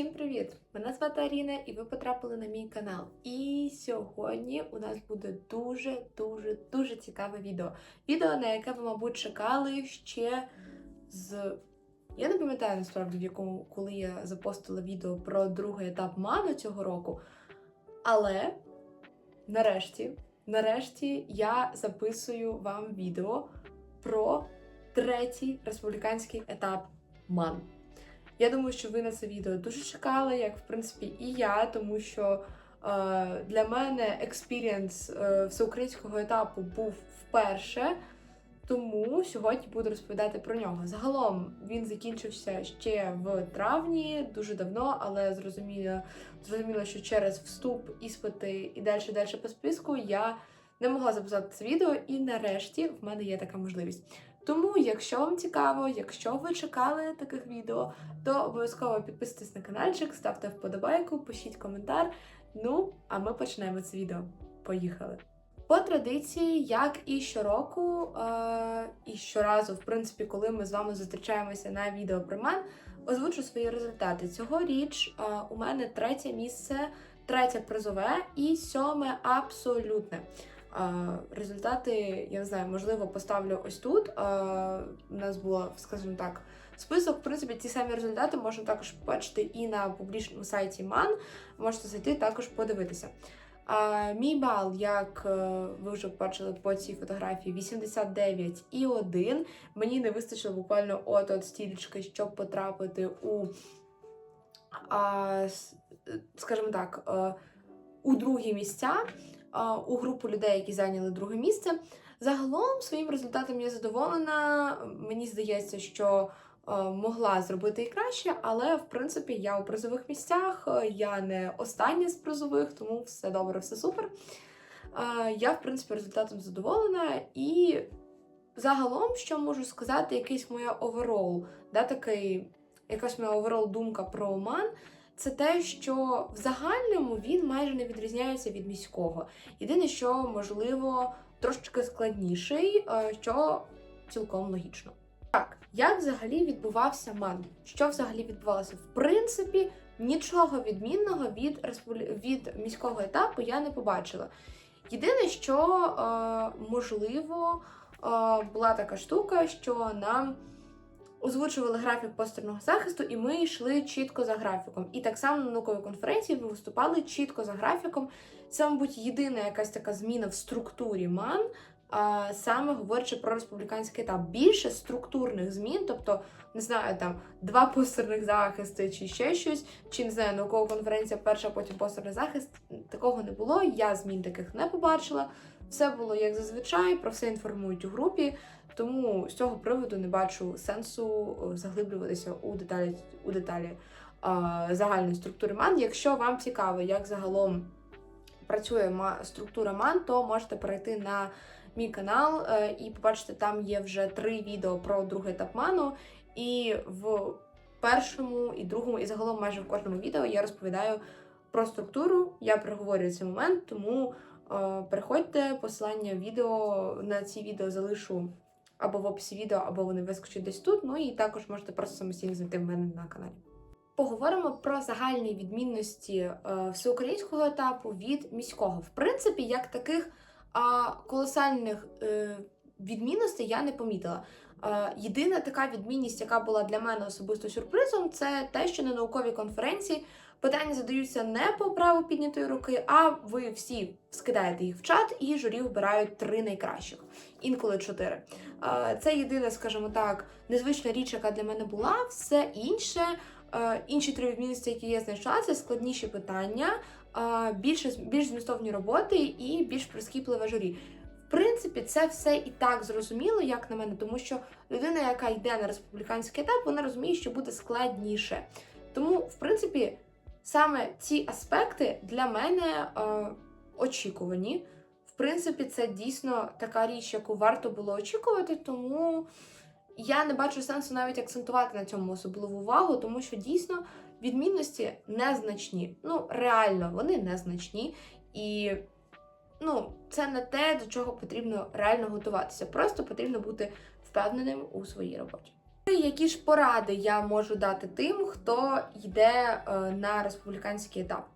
Всім привіт! Мене звати Аріна, і ви потрапили на мій канал. І сьогодні у нас буде дуже дуже дуже цікаве відео. Відео, на яке ви, мабуть, чекали ще з. Я не пам'ятаю насправді, в якому коли я запостила відео про другий етап ману цього року. Але нарешті, нарешті я записую вам відео про третій республіканський етап МАН. Я думаю, що ви на це відео дуже чекали, як в принципі і я, тому що е, для мене експірієнс е, всеукраїнського етапу був вперше. Тому сьогодні буду розповідати про нього. Загалом він закінчився ще в травні, дуже давно, але зрозуміло, зрозуміло, що через вступ, іспити і далі далі по списку я не могла записати це відео, і нарешті в мене є така можливість. Тому, якщо вам цікаво, якщо ви чекали таких відео, то обов'язково підписуйтесь на каналчик, ставте вподобайку, пишіть коментар. Ну, а ми почнемо це відео. Поїхали! По традиції, як і щороку, е- і щоразу, в принципі, коли ми з вами зустрічаємося на відео про мен, озвучу свої результати. Цьогоріч е- у мене третє місце, третє призове і сьоме абсолютне. Результати, я не знаю, можливо, поставлю ось тут. У нас було, скажімо так, список. В принципі, ті самі результати можна також побачити і на публічному сайті MAN. Можете зайти також подивитися. Мій бал, як е, ви вже бачили по цій фотографії, 89 і 1. Мені не вистачило буквально от от стілечки, щоб потрапити у, скажімо так, е, у другі місця у групу людей, які зайняли друге місце. Загалом своїм результатом я задоволена. Мені здається, що могла зробити і краще, але в принципі я у призових місцях, я не остання з призових, тому все добре, все супер. Я, в принципі, результатом задоволена і. Загалом, що можу сказати, якийсь моя оверол, да, такий, якась моя оверол думка про Оман це те, що в загальному він майже не відрізняється від міського. Єдине, що можливо трошечки складніший, е, що цілком логічно. Так, як взагалі відбувався ман? Що взагалі відбувалося? В принципі, нічого відмінного від від міського етапу я не побачила. Єдине, що е, можливо е, була така штука, що нам озвучували графік постерного захисту, і ми йшли чітко за графіком. І так само на науковій конференції ми виступали чітко за графіком. Це, мабуть, єдина якась така зміна в структурі МАН, саме говорячи про республіканський етап. Більше структурних змін, тобто, не знаю, там два постерних захисти чи ще щось, чи не знаю, наукова конференція, перша, потім постерний захист. Такого не було. Я змін таких не побачила. Все було як зазвичай, про все інформують у групі. Тому з цього приводу не бачу сенсу е, заглиблюватися у деталі у деталі а, загальної структури МАН. Якщо вам цікаво, як загалом працює структура МАН, то можете перейти на мій канал е, і побачите, там є вже три відео про другий етап ману. І в першому і другому, і загалом майже в кожному відео я розповідаю про структуру. Я проговорюю цей момент, тому переходьте посилання відео на ці відео залишу або в описі відео, або вони вискочать десь тут. Ну і також можете просто самостійно знайти в мене на каналі. Поговоримо про загальні відмінності е, всеукраїнського етапу від міського. В принципі, як таких е, колосальних е, відмінностей я не помітила. Е, єдина така відмінність, яка була для мене особисто сюрпризом, це те, що на науковій конференції Питання задаються не по праву піднятої руки, а ви всі скидаєте їх в чат, і журі вбирають три найкращих, інколи чотири. Це єдина, скажімо так, незвична річ, яка для мене була. Все інше, інші три відмінності, які я знайшла, це складніші питання, більш, більш змістовні роботи і більш прискіпливе журі. В принципі, це все і так зрозуміло, як на мене, тому що людина, яка йде на республіканський етап, вона розуміє, що буде складніше. Тому, в принципі. Саме ці аспекти для мене е, очікувані. В принципі, це дійсно така річ, яку варто було очікувати, тому я не бачу сенсу навіть акцентувати на цьому особливу увагу, тому що дійсно відмінності незначні. Ну, реально, вони незначні. І ну, це не те, до чого потрібно реально готуватися. Просто потрібно бути впевненим у своїй роботі. Які ж поради я можу дати тим, хто йде е, на республіканський етап?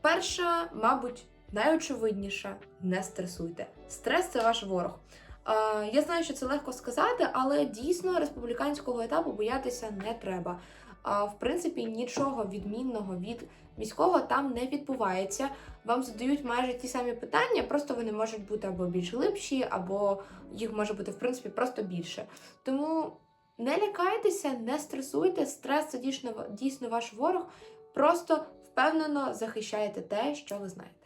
Перша, мабуть, найочевидніша не стресуйте. Стрес це ваш ворог. Е, я знаю, що це легко сказати, але дійсно республіканського етапу боятися не треба. В принципі, нічого відмінного від міського там не відбувається. Вам задають майже ті самі питання, просто вони можуть бути або більш глибші, або їх може бути в принципі просто більше. Тому не лякайтеся, не стресуйте. Стрес це дійсно, дійсно ваш ворог. Просто впевнено захищаєте те, що ви знаєте.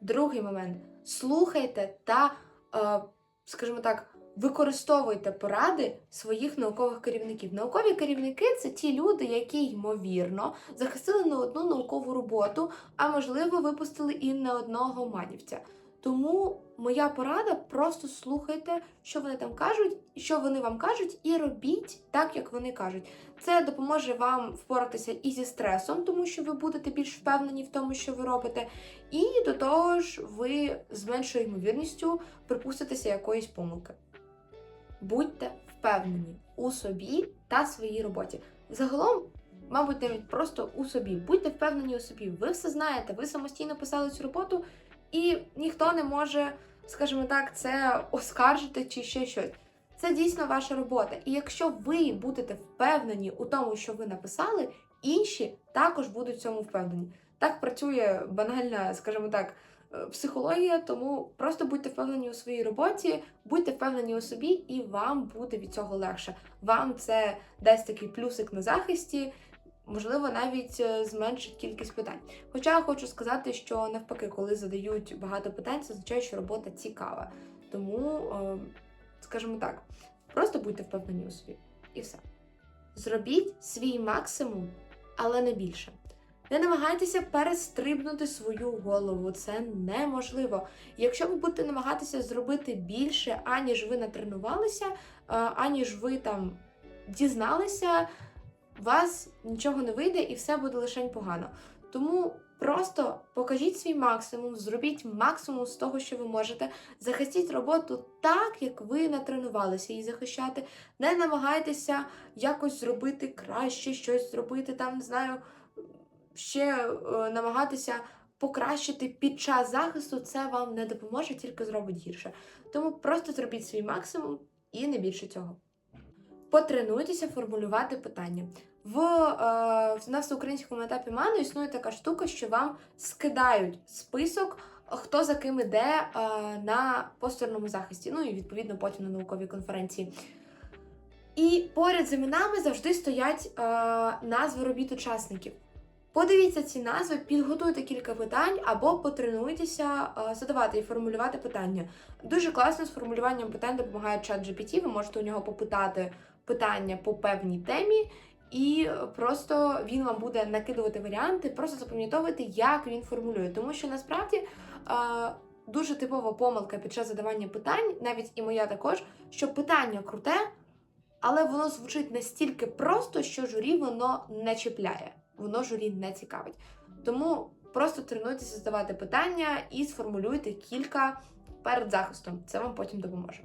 Другий момент: слухайте та, е, скажімо так, використовуйте поради своїх наукових керівників. Наукові керівники це ті люди, які ймовірно захистили не одну наукову роботу, а можливо, випустили і не одного манівця. Тому моя порада просто слухайте, що вони там кажуть, що вони вам кажуть, і робіть так, як вони кажуть. Це допоможе вам впоратися і зі стресом, тому що ви будете більш впевнені в тому, що ви робите, і до того ж, ви з меншою ймовірністю припуститеся якоїсь помилки. Будьте впевнені у собі та своїй роботі. Загалом, мабуть, навіть просто у собі. Будьте впевнені у собі. Ви все знаєте, ви самостійно писали цю роботу, і ніхто не може, скажімо так, це оскаржити чи ще щось. Це дійсно ваша робота. І якщо ви будете впевнені у тому, що ви написали, інші також будуть в цьому впевнені. Так працює банальна, скажімо так, е, психологія, тому просто будьте впевнені у своїй роботі, будьте впевнені у собі, і вам буде від цього легше. Вам це дасть такий плюсик на захисті, можливо, навіть е, зменшить кількість питань. Хоча хочу сказати, що навпаки, коли задають багато питань, це означає, що робота цікава. Тому, е, скажімо так, просто будьте впевнені у собі. І все. Зробіть свій максимум, але не більше. Не намагайтеся перестрибнути свою голову, це неможливо. Якщо ви будете намагатися зробити більше, аніж ви натренувалися, е, аніж ви там дізналися, вас нічого не вийде і все буде лише погано. Тому просто покажіть свій максимум, зробіть максимум з того, що ви можете. Захистіть роботу так, як ви натренувалися її захищати. Не намагайтеся якось зробити краще, щось зробити там, не знаю, ще е, намагатися покращити під час захисту. Це вам не допоможе, тільки зробить гірше. Тому просто зробіть свій максимум і не більше цього. Потренуйтеся формулювати питання. В, е, на всеукраїнському етапі ману існує така штука, що вам скидають список, хто за ким іде е, на постерному захисті. Ну і відповідно потім на науковій конференції. І поряд з іменами завжди стоять е, назви робіт учасників. Подивіться ці назви, підготуйте кілька питань або потренуйтеся задавати і формулювати питання. Дуже класно з формулюванням питань допомагає чат GPT. Ви можете у нього попитати питання по певній темі, і просто він вам буде накидувати варіанти, просто запам'ятовувати, як він формулює. Тому що насправді дуже типова помилка під час задавання питань, навіть і моя також, що питання круте, але воно звучить настільки просто, що журі воно не чіпляє, воно журі не цікавить. Тому просто тренуйтеся задавати питання і сформулюйте кілька перед захистом. Це вам потім допоможе.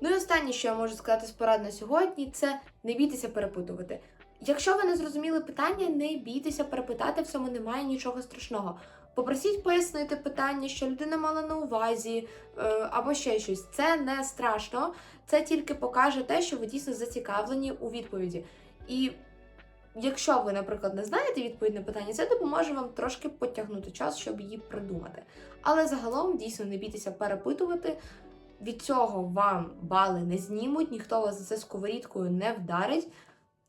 Ну і останнє, що я можу сказати з порад на сьогодні, це не бійтеся перепитувати. Якщо ви не зрозуміли питання, не бійтеся перепитати, в цьому немає нічого страшного. Попросіть пояснити питання, що людина мала на увазі, е, або ще щось. Це не страшно, це тільки покаже те, що ви дійсно зацікавлені у відповіді. І якщо ви, наприклад, не знаєте відповідь на питання, це допоможе вам трошки потягнути час, щоб її придумати. Але загалом дійсно не бійтеся перепитувати. Від цього вам бали не знімуть, ніхто вас за це сковорідкою не вдарить.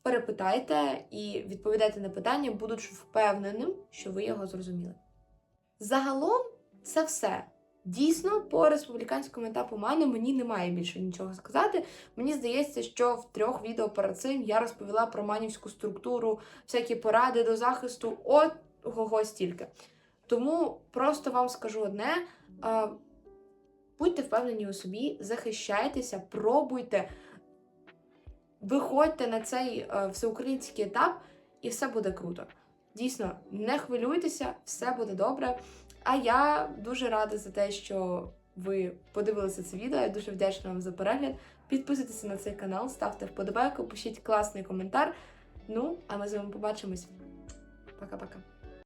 Перепитайте і відповідайте на питання, будучи впевненим, що ви його зрозуміли. Загалом це все. Дійсно, по республіканському етапу ману мені немає більше нічого сказати. Мені здається, що в трьох відео перед цим я розповіла про манівську структуру, всякі поради до захисту, от ого стільки. Тому просто вам скажу одне: будьте впевнені у собі, захищайтеся, пробуйте, виходьте на цей е, всеукраїнський етап, і все буде круто. Дійсно, не хвилюйтеся, все буде добре. А я дуже рада за те, що ви подивилися це відео. Я дуже вдячна вам за перегляд. Підписуйтеся на цей канал, ставте вподобайку, пишіть класний коментар. Ну, а ми з вами побачимось. Пока-пока.